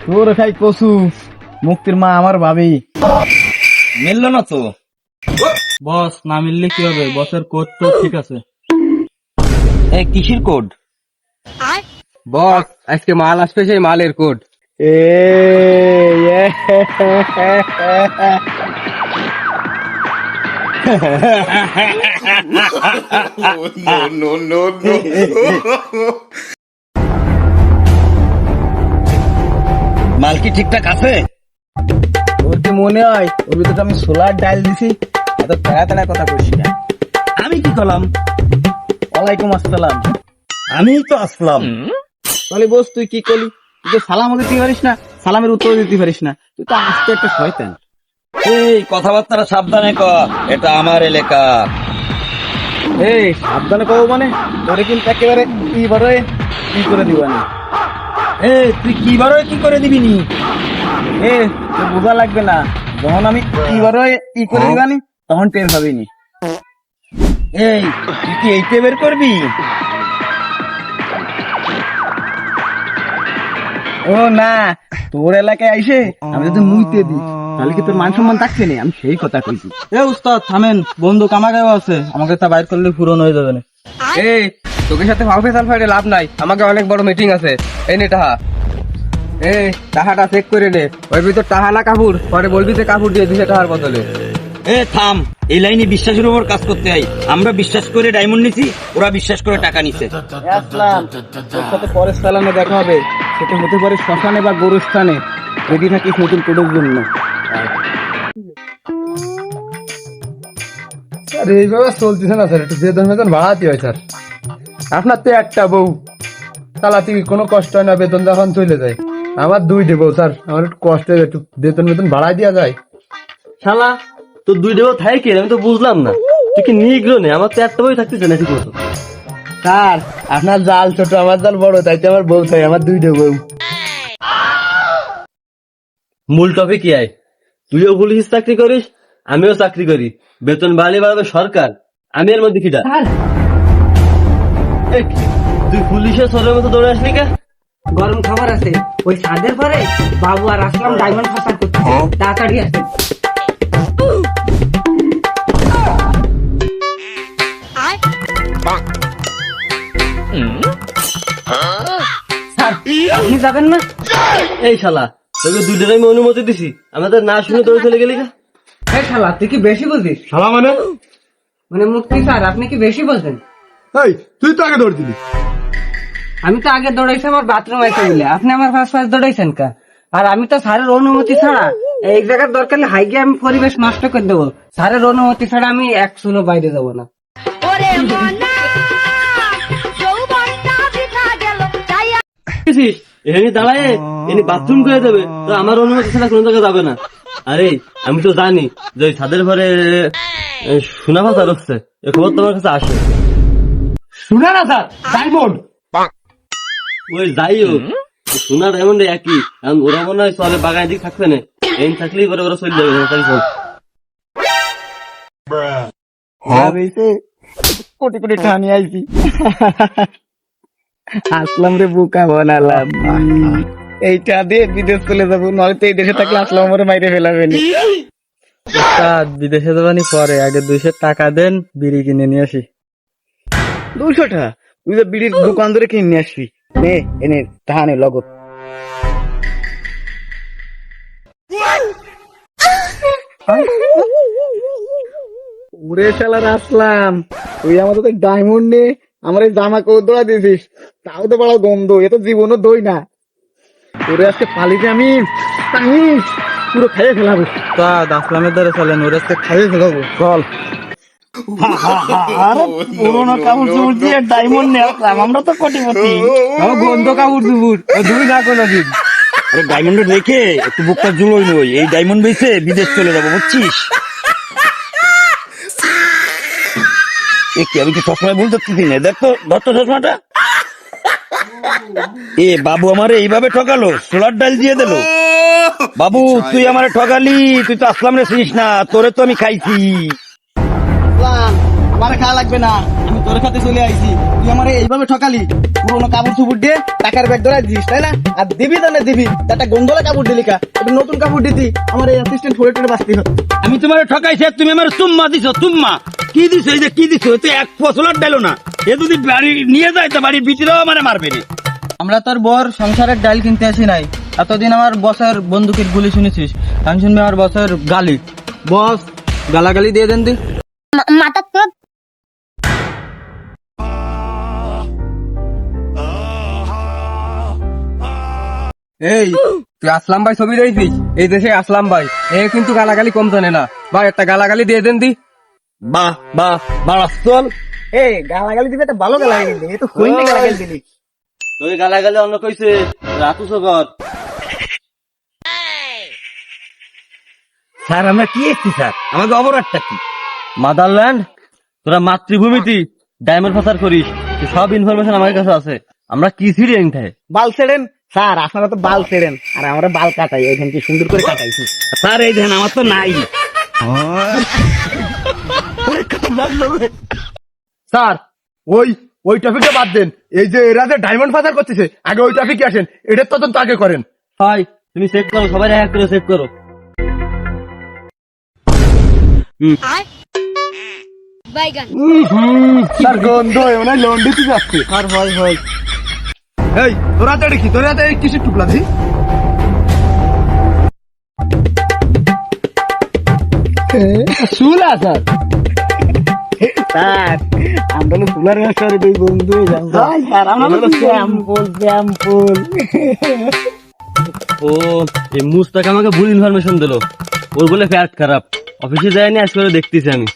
তোর খাই কসু মুক্তির মা আমার ভাবি। মিললো না তো? বস না মিললে কি হবে? বসের কোড তো ঠিক আছে। এই কিসির কোড বস আজকে মাল আসবে সেই মালের কোড এ মাল কি ঠিকঠাক আছে? ওর কি মনে হয় ওর ভিতরে আমি সোলার ডাল দিছি? এত তাড়া তাড়া কথা কইছি না আমি কি করলাম? ওয়ালাইকুম আসসালাম। আমি তো আসলাম। তাহলে বস তুই কি করলি? তুই তো সালামও দিতে পারিস না সালামের উত্তর দিতে পারিস না। তুই তো আস্তে একটা শয়তান। এই কথাবার্তা সাবধানে কর এটা আমার এলাকা। এই সাবধানে কব মানে তোরে কিন্তু একেবারে কি বড় কি করে দিবানি এ তুই কি করে দিবি নি? এ বোঝা লাগবে না। যখন আমি ই করে দিবানি তখন টের পাবিনি। এই তুই কি বের করবি? ও না তোর এলাকায় আইসে আমি যদি মুইতে দিই তাহলে কি তোর মান সম্মান থাকছে না? আমি সেই কথা কইছি। এ উস্তাদ থামেন বন্দুক আমাকেও আছে। আমাকে তা বাইর করলে পূরণ হয়ে যাবে না। এই তোকে সাথে ফাউ ফেসাল ফাইটে লাভ নাই। আমাকে অনেক বড় মিটিং আছে। এই নে টাহা। এই টাহাটা চেক করে নে। ওই ভিতর টাহা না কাপুর পরে বলবি যে কাপুর দিয়ে দিছে টাহার বদলে। এ থাম। এই লাইনে বিশ্বাসের উপর কাজ করতে হয় আমরা বিশ্বাস করে ডায়মন্ড নিছি ওরা বিশ্বাস করে টাকা নিছে। আসলাম তোর সাথে পরের সালানে দেখা হবে। সেটা হতে পারে শ্মশানে বা গোরস্থানে রেডি থাকিস নতুন কোডের জন্য। স্যার এইভাবে চলতেছে না স্যার। একটু বেতন বেতন বাড়াতে হয় স্যার। আপনার তো একটা বউ। চালাতে কি কোনো কষ্ট হয় না বেতন যখন চলে যায়। আমার দুইটে বউ স্যার। আমার একটু কষ্ট হয় একটু বেতন বেতন বাড়াই দেওয়া যায়। শালা তোর দুই ডেবো থাকে আমি তো বুঝলাম না। তুই কি নিগ্রো নে? আমার তো একটা বই থাকতেছে না ঠিক মতো। স্যার আপনার জাল ছোট আমার জাল বড় তাই তো আমার বউ থাকে আমার দুইটে বউ। মূল টপিক কি আয় তুইও পুলিশ চাকরি করিস আমিও চাকরি করি। বেতন বাড়ালে বাড়াবে সরকার। আমি এর মধ্যে কিটা? কি, তুই পুলিশের সরের মতো দৌড়ে আসলি কে? গরম খাবার আছে। ওই সাদের পরে বাবু আর আসলাম ডায়মন্ড করতে। তাড়াতাড়ি আসে আপনি যাবেন না? এই শালা তোকে দুই ডের আমি অনুমতি দিছি। আমাদের না শুনে দৌড়ে চলে গেলি কে? এই শালা তুই কি বেশি বলছিস? শালা মানে? মানে মুক্তি স্যার আপনি কি বেশি বলছেন? এই তুই তো আগে দৌড় দিলি। আমি তো আগে দৌড়াইছি আমার বাথরুম আছে বলে। আপনি আমার ফার্স্ট ফার্স্ট দৌড়াইছেন কা? আর আমি তো স্যারের অনুমতি ছাড়া এই জায়গার দরকার হলে হাইগে আমি পরিবেশ নষ্ট করে দেবো। স্যারের অনুমতি ছাড়া আমি এক চুলো বাইরে যাব না। মনা এখানে দাঁড়ায় এনে বাথরুম করে দেবে। তো আমার অনুমতি ছাড়া কোনো জায়গায় যাবে না। আরে আমি তো জানি যে ছাদের ঘরে এ, সোনা ভাষা রচ্ছে এ খবর তোমার কাছে আসে। শুনে না স্যার ডায়মন্ড ওই যাই হোক সোনা ডায়মন্ড একই। ওরা মনে হয় চলে বাগানের দিক থাকবে না। এই থাকলেই পরে ওরা চলে যাবে কোটি কোটি টাকা নিয়ে আইছি। আসলাম রে বুকা বানালাম। এইটা দিয়ে বিদেশ চলে যাব নয় তো এই দেশে থাকলে আসলাম আমার মাইরে ফেলাবেনি বিদেশে যাবানি পরে আগে দুইশো টাকা দেন বিড়ি কিনে নিয়ে আসি। দুইশো টাকা তুই তো বিড়ির দোকান ধরে কিনে নিয়ে আসবি। নে এনে তাহানে লগত উড়ে শালার আসলাম। তুই আমাদের তো ডায়মন্ড নে আমার এই জামা কৌদোড়া দিয়েছিস। তাও তো বড় গন্ধ এ তো জীবনও দই না। তোরে আজকে পালিতে আমি। পুরো খাইয়ে ফেলাবো। তা আসলামের দ্বারা চলেন ওরে আজকে খাইয়ে ফেলাবো। চল আরে আমরা বিদেশ চলে যাব, বুঝছিস? আমি কি বলতে পারছি না দেখ তো চশমাটা। এ, বাবু আমারে এইভাবে ঠকালো, সোলার ডাল দিয়ে দিল। বাবু, তুই আমারে ঠকালি, তুই তো আসলাম রে না, তোরে তো আমি খাইছি। আমার খাওয়া লাগবে না। আমি তোর সাথে চলে আইছি। তুই আমার এইভাবে ঠকালি। পুরোনো কাপড় চুপুর দিয়ে টাকার ব্যাগ ধরে দিস তাই না? আর দিবি তো না দিবি? একটা গন্ধলা কাপড় দিলি কা। একটা নতুন কাপড় দিতি আমার এই অ্যাসিস্ট্যান্ট ফোরে টোরে বাঁচতে আমি তোমার ঠকাইছি আর তুমি আমার তুম্মা দিছো তুম্মা কি দিছো এই যে কি দিছো এতে এক ফসলার ডালো না। এ যদি বাড়ি নিয়ে যায় তো বাড়ির বিচিরাও আমার মারবে না। আমরা তোর বর সংসারের ডাল কিনতে আসি নাই। এতদিন আমার বসের বন্দুকের গুলি শুনেছিস। আমি শুনবি আমার বসের গালি। বস গালাগালি দিয়ে দেন দি। এই তুই আসলাম ভাই ছবি দেখছিস এই দেশে আসলাম ভাই। এ কিন্তু গালাগালি কম জানে না। ভাই একটা গালাগালি দিয়ে দেন দি। বাহ বাহ বাড়াস চল। এ গালাগালি দিবি একটা ভালো গালাগালি দিবি। এ তো হইনি গালাগালি দিলি। তুই গালাগালি অন্য কইছে রাতুস কর স্যার আমরা কি এসছি স্যার? আমাকে অপরাধটা কি? মাদারল্যান্ড তোরা মাতৃভূমিতে ডায়মন্ড পাচার করিস। সব ইনফরমেশন আমার কাছে আছে। আমরা কি এনথায়? বাল ছেড়েন স্যার আপনারা তো বাল ছেড়েন। আর আমরা বাল কাটাই ওইখান কি সুন্দর করে কাটাইছি। স্যার এই ধ্যান আমার তো নাই। স্যার ওই ওই টপিকটা বাদ দেন। এই যে এরা যে ডায়মন্ড ফাদার করতেছে আগে ওই টপিকে আসেন। এটার তদন্ত আগে করেন। হয় তুমি চেক করো সবাই এক করে চেক করো। বাইগান। স্যার গন্ধ মানে লন্ডি তুই যাচ্ছে। আর হয় হয় এই তোরা তো দেখি তোরা তো কিছু টুকলা দি? চুলা স্যার। স্যার আমরা চুলার ব্যবসার দুই বন্ধু স্যার আমরা হলো স্যাম্পল স্যাম্পল ও এই মুস্তাক আমাকে ভুল ইনফরমেশন দিলো। ওর বলে ফ্যাট খারাপ। অফিসে যায়নি আজ করে দেখতেছি আমি।